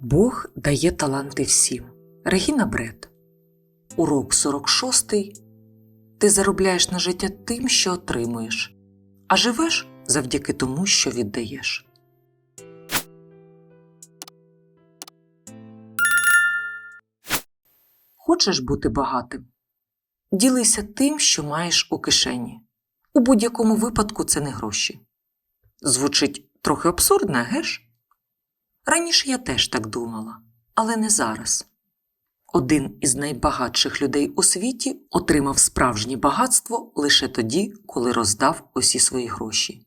Бог дає таланти всім. Регіна Бред. Урок 46. Ти заробляєш на життя тим, що отримуєш, а живеш завдяки тому, що віддаєш. Хочеш бути багатим? Ділися тим, що маєш у кишені. У будь-якому випадку це не гроші. Звучить трохи абсурдно, геш? Раніше я теж так думала, але не зараз. Один із найбагатших людей у світі отримав справжнє багатство лише тоді, коли роздав усі свої гроші.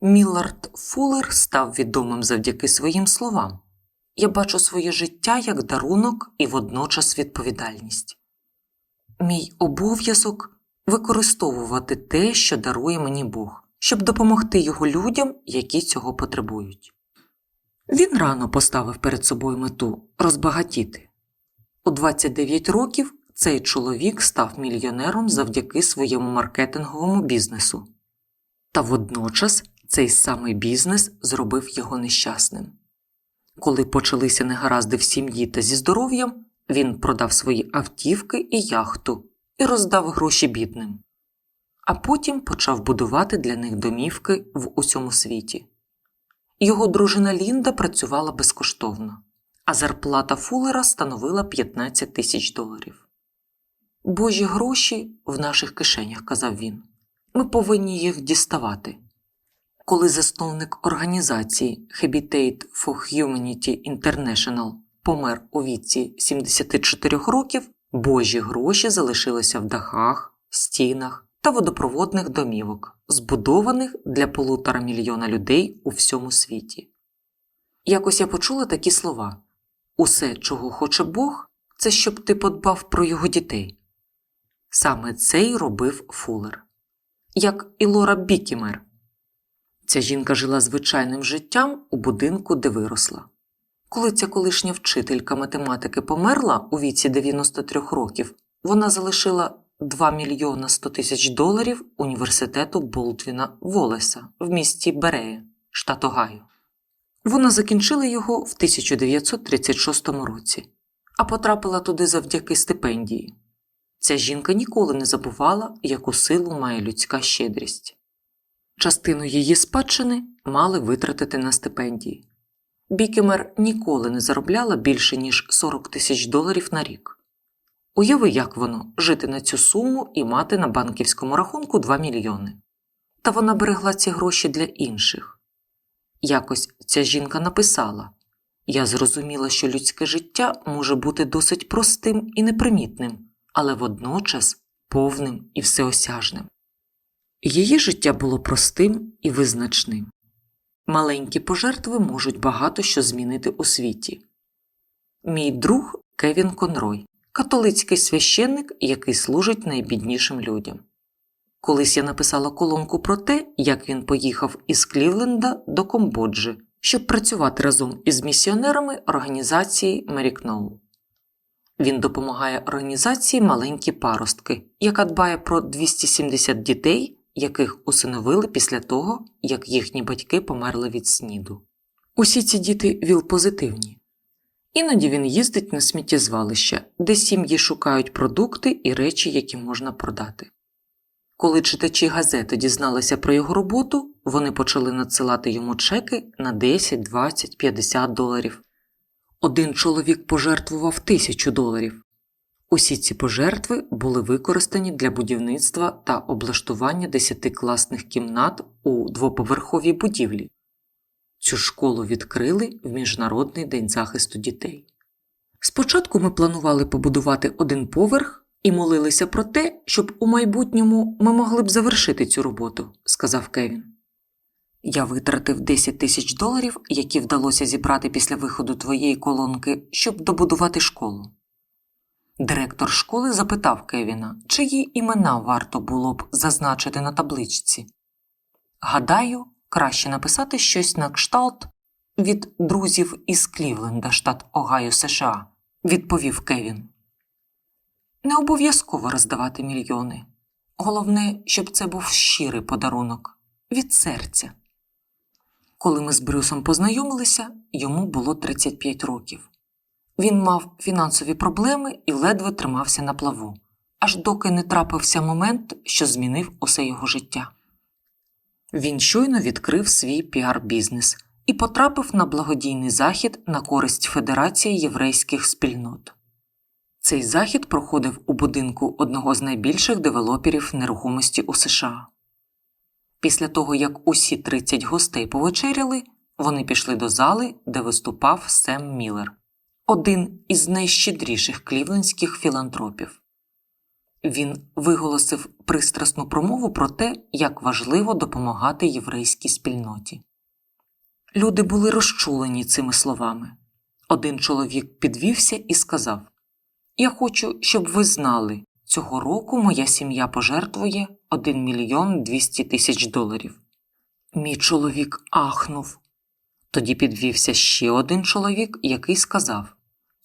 Міллард Фуллер став відомим завдяки своїм словам. Я бачу своє життя як дарунок і водночас відповідальність. Мій обов'язок використовувати те, що дарує мені Бог, щоб допомогти його людям, які цього потребують. Він рано поставив перед собою мету розбагатіти. У 29 років цей чоловік став мільйонером завдяки своєму маркетинговому бізнесу. Та водночас цей самий бізнес зробив його нещасним. Коли почалися негаразди в сім'ї та зі здоров'ям, він продав свої автівки і яхту і роздав гроші бідним, а потім почав будувати для них домівки в усьому світі. Його дружина Лінда працювала безкоштовно, а зарплата Фуллера становила 15 тисяч доларів. Божі гроші в наших кишенях, казав він. Ми повинні їх діставати. Коли засновник організації Habitat for Humanity International помер у віці 74 років, божі гроші залишилися в дахах, стінах та водопроводних домівок, збудованих для полутора мільйона людей у всьому світі. Якось я почула такі слова Усе, чого хоче Бог, це щоб ти подбав про його дітей. Саме це й робив Фуллер. Як і Лора Бікімер. Ця жінка жила звичайним життям у будинку, де виросла. Коли ця колишня вчителька математики померла у віці 93 років, вона залишила 2 мільйона 100 тисяч доларів університету Болтвіна Волеса в місті Береє, штат Огайо. Вона закінчила його в 1936 році, а потрапила туди завдяки стипендії. Ця жінка ніколи не забувала, яку силу має людська щедрість. Частину її спадщини мали витратити на стипендії. Бікемер ніколи не заробляла більше, ніж 40 тисяч доларів на рік. Уяви, як воно жити на цю суму і мати на банківському рахунку 2 мільйони. Та вона берегла ці гроші для інших. Якось ця жінка написала Я зрозуміла, що людське життя може бути досить простим і непримітним, але водночас повним і всеосяжним. Її життя було простим і визначним. Маленькі пожертви можуть багато що змінити у світі. Мій друг Кевін Конрой, католицький священник, який служить найбіднішим людям. Колись я написала колонку про те, як він поїхав із Клівленда до Камбоджі, щоб працювати разом із місіонерами організації Мерікноу. Він допомагає організації маленькі паростки, яка дбає про 270 дітей, яких усиновили після того, як їхні батьки померли від сніду. Усі ці діти ВІЛ-позитивні. Іноді він їздить на сміттєзвалище, де сім'ї шукають продукти і речі, які можна продати. Коли читачі газети дізналися про його роботу, вони почали надсилати йому чеки на 10, 20, 50 доларів. Один чоловік пожертвував тисячу доларів. Усі ці пожертви були використані для будівництва та облаштування десятикласних кімнат у двоповерховій будівлі. Цю школу відкрили в Міжнародний день захисту дітей. Спочатку ми планували побудувати один поверх і молилися про те, щоб у майбутньому ми могли б завершити цю роботу, сказав Кевін. Я витратив 10 тисяч доларів, які вдалося зібрати після виходу твоєї колонки, щоб добудувати школу. Директор школи запитав Кевіна, чиї імена варто було б зазначити на табличці. Гадаю, краще написати щось на кшталт від друзів із Клівленда, штат Огайо, США, відповів Кевін. Не обов'язково роздавати мільйони. Головне, щоб це був щирий подарунок від серця. Коли ми з Брюсом познайомилися, йому було 35 років. Він мав фінансові проблеми і ледве тримався на плаву, аж доки не трапився момент, що змінив усе його життя. Він щойно відкрив свій піар-бізнес і потрапив на благодійний захід на користь Федерації єврейських спільнот. Цей захід проходив у будинку одного з найбільших девелоперів нерухомості у США. Після того, як усі 30 гостей повечеряли, вони пішли до зали, де виступав Сем Міллер, один із найщедріших клівлендських філантропів. Він виголосив пристрасну промову про те, як важливо допомагати єврейській спільноті. Люди були розчулені цими словами. Один чоловік підвівся і сказав: Я хочу, щоб ви знали, цього року моя сім'я пожертвує 1 мільйон 200 тисяч доларів. Мій чоловік ахнув. Тоді підвівся ще один чоловік, який сказав: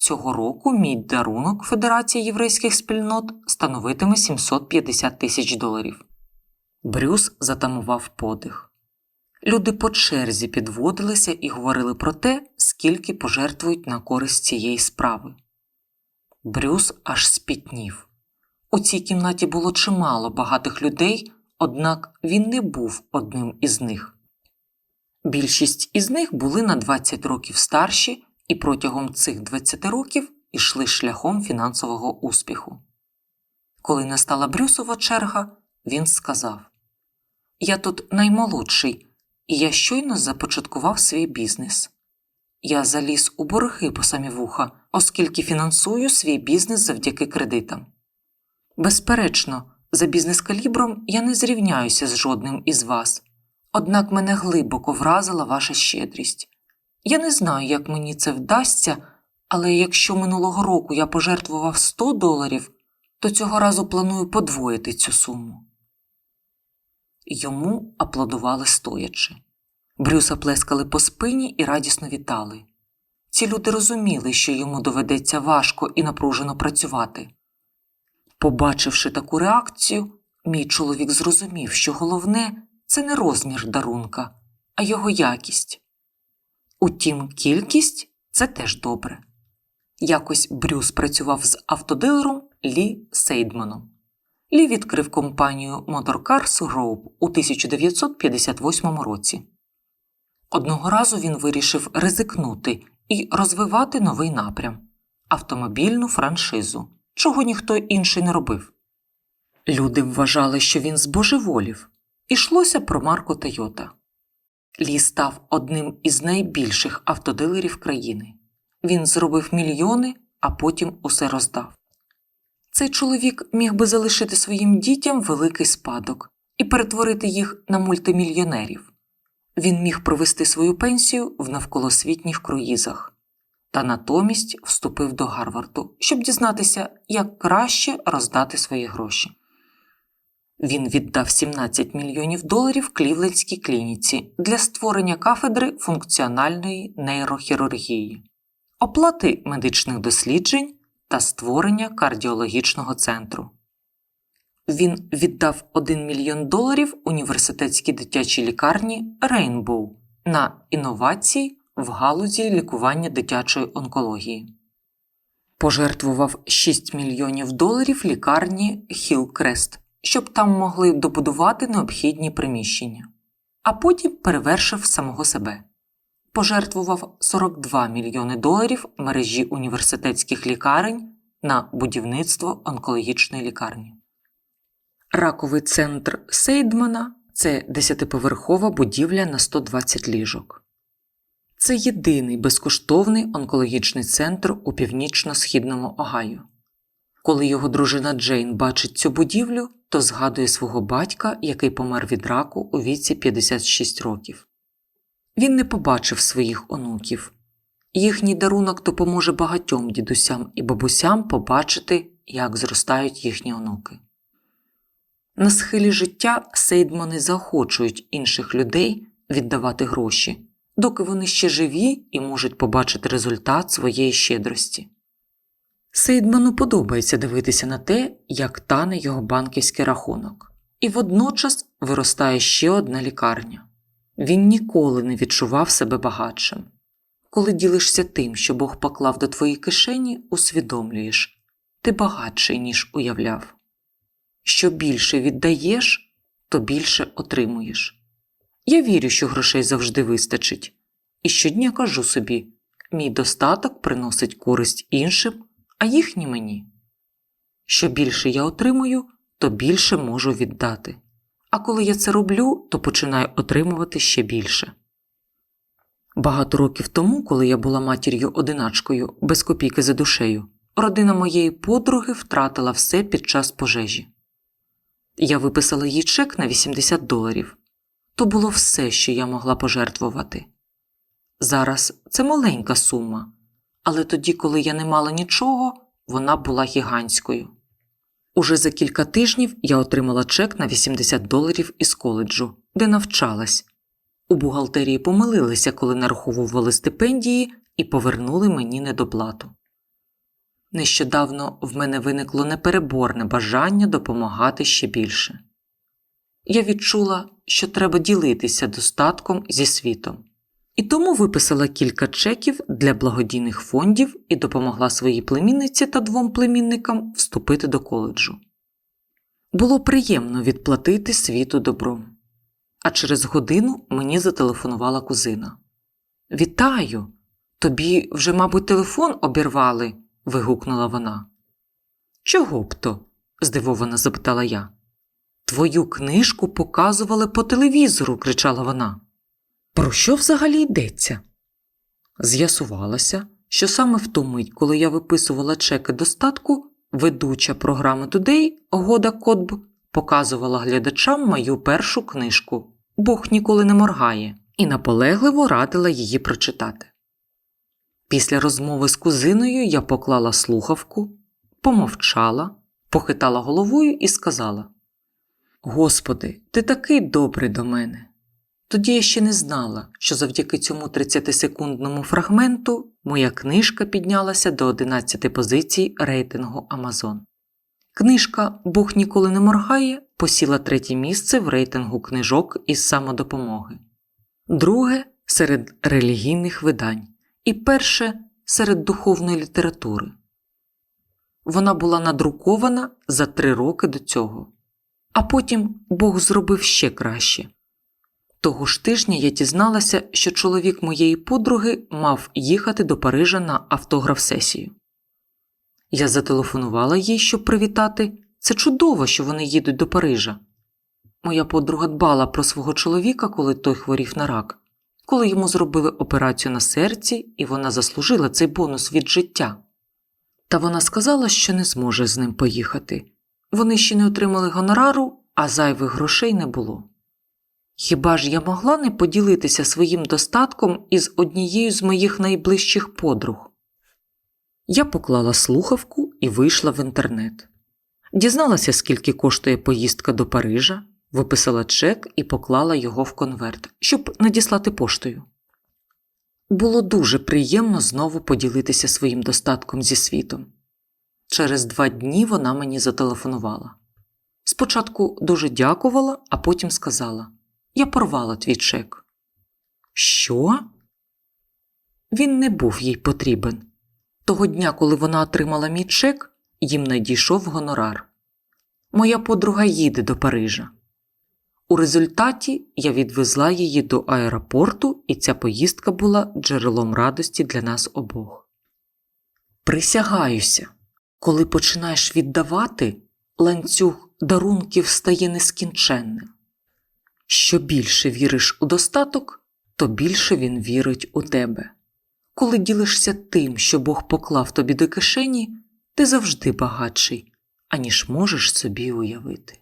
Цього року мій дарунок Федерації єврейських спільнот становитиме 750 тисяч доларів. Брюс затамував подих. Люди по черзі підводилися і говорили про те, скільки пожертвують на користь цієї справи. Брюс аж спітнів. У цій кімнаті було чимало багатих людей, однак він не був одним із них. Більшість із них були на 20 років старші і протягом цих 20 років ішли шляхом фінансового успіху. Коли настала Брюсова черга, він сказав: Я тут наймолодший, і я щойно започаткував свій бізнес. Я заліз у борги по самі вуха, оскільки фінансую свій бізнес завдяки кредитам. Безперечно, за бізнес-калібром я не зрівняюся з жодним із вас, однак мене глибоко вразила ваша щедрість. Я не знаю, як мені це вдасться, але якщо минулого року я пожертвував 100 доларів, то цього разу планую подвоїти цю суму. Йому аплодували стоячи. Брюса плескали по спині і радісно вітали. Ці люди розуміли, що йому доведеться важко і напружено працювати. Побачивши таку реакцію, мій чоловік зрозумів, що головне це не розмір дарунка, а його якість. Утім, кількість це теж добре. Якось Брюс працював з автодилером Лі Сейдманом. Лі відкрив компанію Motor Cars Group у 1958 році. Одного разу він вирішив ризикнути і розвивати новий напрям автомобільну франшизу, чого ніхто інший не робив. Люди вважали, що він збожеволів. Ішлося про марку Тойота. Лі став одним із найбільших автодилерів країни. Він зробив мільйони, а потім усе роздав. Цей чоловік міг би залишити своїм дітям великий спадок і перетворити їх на мультимільйонерів. Він міг провести свою пенсію в навколосвітніх круїзах, та натомість вступив до Гарварду, щоб дізнатися, як краще роздати свої гроші. Він віддав 17 мільйонів доларів Клівлендській клініці для створення кафедри функціональної нейрохірургії, оплати медичних досліджень та створення кардіологічного центру. Він віддав 1 мільйон доларів університетській дитячій лікарні Рейнбоу на інновації в галузі лікування дитячої онкології. Пожертвував 6 мільйонів доларів лікарні Хілкрест, щоб там могли добудувати необхідні приміщення, а потім перевершив самого себе. Пожертвував 42 мільйони доларів мережі університетських лікарень на будівництво онкологічної лікарні. Раковий центр Сейдмана це десятиповерхова будівля на 120 ліжок. Це єдиний безкоштовний онкологічний центр у північно-східному Огайо. Коли його дружина Джейн бачить цю будівлю, то згадує свого батька, який помер від раку у віці 56 років. Він не побачив своїх онуків. Їхній дарунок допоможе багатьом дідусям і бабусям побачити, як зростають їхні онуки. На схилі життя Сейдмани заохочують інших людей віддавати гроші, доки вони ще живі і можуть побачити результат своєї щедрості. Сейдману подобається дивитися на те, як тане його банківський рахунок, і водночас виростає ще одна лікарня. Він ніколи не відчував себе багатшим. Коли ділишся тим, що Бог поклав до твоєї кишені, усвідомлюєш ти багатший, ніж уявляв. Що більше віддаєш, то більше отримуєш. Я вірю, що грошей завжди вистачить, і щодня кажу собі мій достаток приносить користь іншим, а їхні мені. Що більше я отримую, то більше можу віддати. А коли я це роблю, то починаю отримувати ще більше. Багато років тому, коли я була матір'ю одиначкою без копійки за душею, родина моєї подруги втратила все під час пожежі. Я виписала їй чек на 80 доларів. То було все, що я могла пожертвувати. Зараз це маленька сума, але тоді, коли я не мала нічого, вона була гігантською. Уже за кілька тижнів я отримала чек на 80 доларів із коледжу, де навчалась. У бухгалтерії помилилися, коли нараховували стипендії і повернули мені недоплату. Нещодавно в мене виникло непереборне бажання допомагати ще більше. Я відчула, що треба ділитися достатком зі світом, і тому виписала кілька чеків для благодійних фондів і допомогла своїй племінниці та двом племінникам вступити до коледжу. Було приємно відплатити світу добром. А через годину мені зателефонувала кузина. Вітаю! Тобі вже, мабуть, телефон обірвали. вигукнула вона. Чого б то? здивовано запитала я. Твою книжку показували по телевізору, кричала вона. Про що взагалі йдеться? З'ясувалося, що саме в ту мить, коли я виписувала чеки достатку, ведуча програми Today Года Котб показувала глядачам мою першу книжку Бог ніколи не моргає, і наполегливо радила її прочитати. Після розмови з кузиною я поклала слухавку, помовчала, похитала головою і сказала: Господи, ти такий добрий до мене. Тоді я ще не знала, що завдяки цьому 30-секундному фрагменту моя книжка піднялася до 11 позицій рейтингу Amazon. Книжка Бог ніколи не моргає посіла третє місце в рейтингу книжок із самодопомоги, друге серед релігійних видань і перше серед духовної літератури. Вона була надрукована за три роки до цього, а потім Бог зробив ще краще. Того ж тижня я дізналася, що чоловік моєї подруги мав їхати до Парижа на автограф-сесію. Я зателефонувала їй, щоб привітати. Це чудово, що вони їдуть до Парижа. Моя подруга дбала про свого чоловіка, коли той хворів на рак, коли йому зробили операцію на серці, і вона заслужила цей бонус від життя. Та вона сказала, що не зможе з ним поїхати. Вони ще не отримали гонорару, а зайвих грошей не було. Хіба ж я могла не поділитися своїм достатком із однією з моїх найближчих подруг? Я поклала слухавку і вийшла в інтернет. Дізналася, скільки коштує поїздка до Парижа, виписала чек і поклала його в конверт, щоб надіслати поштою. Було дуже приємно знову поділитися своїм достатком зі світом. Через два дні вона мені зателефонувала. Спочатку дуже дякувала, а потім сказала: Я порвала твій чек. Що? Він не був їй потрібен. Того дня, коли вона отримала мій чек, їм надійшов гонорар. Моя подруга їде до Парижа. У результаті я відвезла її до аеропорту, і ця поїздка була джерелом радості для нас обох. Присягаюся, коли починаєш віддавати, ланцюг дарунків стає нескінченним. Що більше віриш у достаток, то більше він вірить у тебе. Коли ділишся тим, що Бог поклав тобі до кишені, ти завжди багатший, аніж можеш собі уявити.